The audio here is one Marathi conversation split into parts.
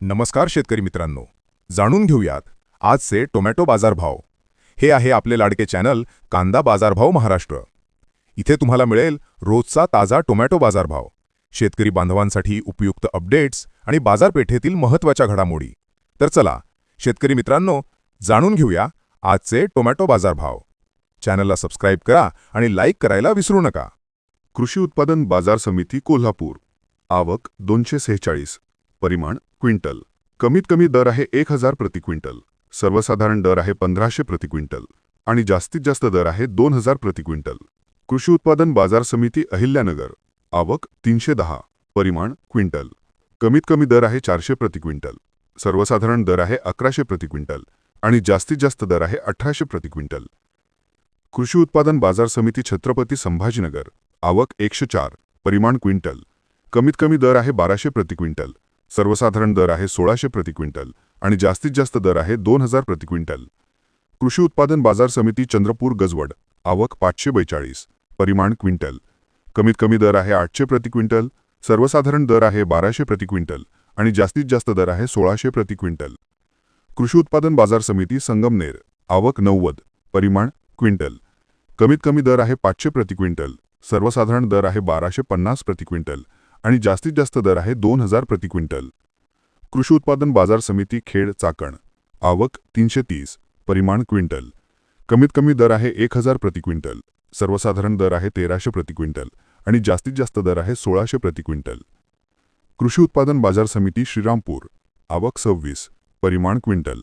नमस्कार शेतकरी मित्रांनो. जाणून घेऊयात आजचे टोमॅटो बाजारभाव. हे आहे आपले लाडके चॅनल कांदा बाजारभाव महाराष्ट्र. इथे तुम्हाला मिळेल रोजचा ताजा टोमॅटो बाजारभाव. शेतकरी बांधवांसाठी उपयुक्त अपडेट्स आणि बाजारपेठेतील महत्त्वाच्या घडामोडी. तर चला शेतकरी मित्रांनो जाणून घेऊया आजचे टोमॅटो बाजारभाव. चॅनलला सबस्क्राईब करा आणि लाईक करायला विसरू नका. कृषी उत्पादन बाजार समिती कोल्हापूर. आवक दोनशे सेहेचाळीस. परिमाण क्विंटल. कमीत कमी दर आहे एक हजार प्रति क्विंटल. सर्वसाधारण दर आहे पंधराशे प्रति क्विंटल. आणि जास्तीत जास्त दर आहे दोन हजार प्रति क्विंटल. कृषी उत्पादन बाजार समिती अहिल्यानगर. आवक तीनशे दहा. परिमाण क्विंटल. कमीत कमी दर आहे चारशे प्रति क्विंटल. सर्वसाधारण दर आहे अकराशे प्रति क्विंटल. आणि जास्तीत जास्त दर आहे अठराशे प्रति क्विंटल. कृषी उत्पादन बाजार समिती छत्रपती संभाजीनगर. आवक एकशे चार. परिमाण क्विंटल. कमीत कमी दर आहे बाराशे प्रति क्विंटल. सर्वसाधारण दर आहे सोळाशे प्रति क्विंटल आणि जास्तीत जास्त दर आहे दोन हजार प्रति क्विंटल. कृषी उत्पादन बाजार समिती चंद्रपूर गजवड आवक पाचशे बेचाळीस परिमाण क्विंटल. कमीत कमी दर आहे आठशे प्रति क्विंटल सर्वसाधारण दर आहे बाराशे प्रति क्विंटल आणि जास्तीत जास्त दर आहे सोळाशे प्रति क्विंटल. कृषी उत्पादन बाजार समिती संगमनेर आवक नव्वद परिमाण क्विंटल. कमीत कमी दर आहे पाचशे प्रति क्विंटल सर्वसाधारण दर आहे बाराशे पन्नास प्रति क्विंटल आणि जास्तीत जास्त दर आहे दोन हजार प्रति क्विंटल. कृषी उत्पादन बाजार समिती खेड चाकण. आवक तीनशे तीस परिमाण क्विंटल. कमीत कमी दर आहे एक हजार प्रति क्विंटल. सर्वसाधारण दर आहे तेराशे प्रति क्विंटल आणि जास्तीत जास्त दर आहे सोळाशे प्रति क्विंटल. कृषी उत्पादन बाजार समिती श्रीरामपूर. आवक सव्वीस. परिमाण क्विंटल.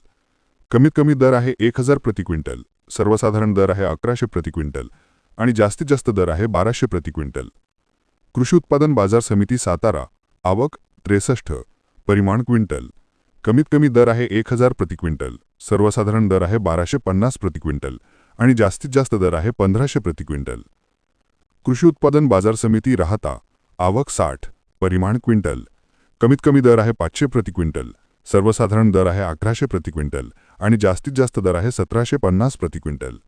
कमीत कमी दर आहे एक हजार प्रति क्विंटल. सर्वसाधारण दर आहे अकराशे प्रति क्विंटल आणि जास्तीत जास्त दर आहे बाराशे प्रति क्विंटल. कृषी उत्पादन बाजार समिती सातारा आवक त्रेसष्ट परिमाण क्विंटल. कमीत कमी दर आहे एक हजार प्रति क्विंटल. सर्वसाधारण दर आहे बाराशे पन्नास प्रति क्विंटल आणि जास्तीत जास्त दर आहे पंधराशे प्रति क्विंटल. कृषी उत्पादन बाजार समिती राहता आवक साठ परिमाण क्विंटल. कमीत कमी दर आहे पाचशे प्रति क्विंटल. सर्वसाधारण दर आहे अकराशे प्रति क्विंटल आणि जास्तीत जास्त दर आहे सतराशे पन्नास प्रति क्विंटल.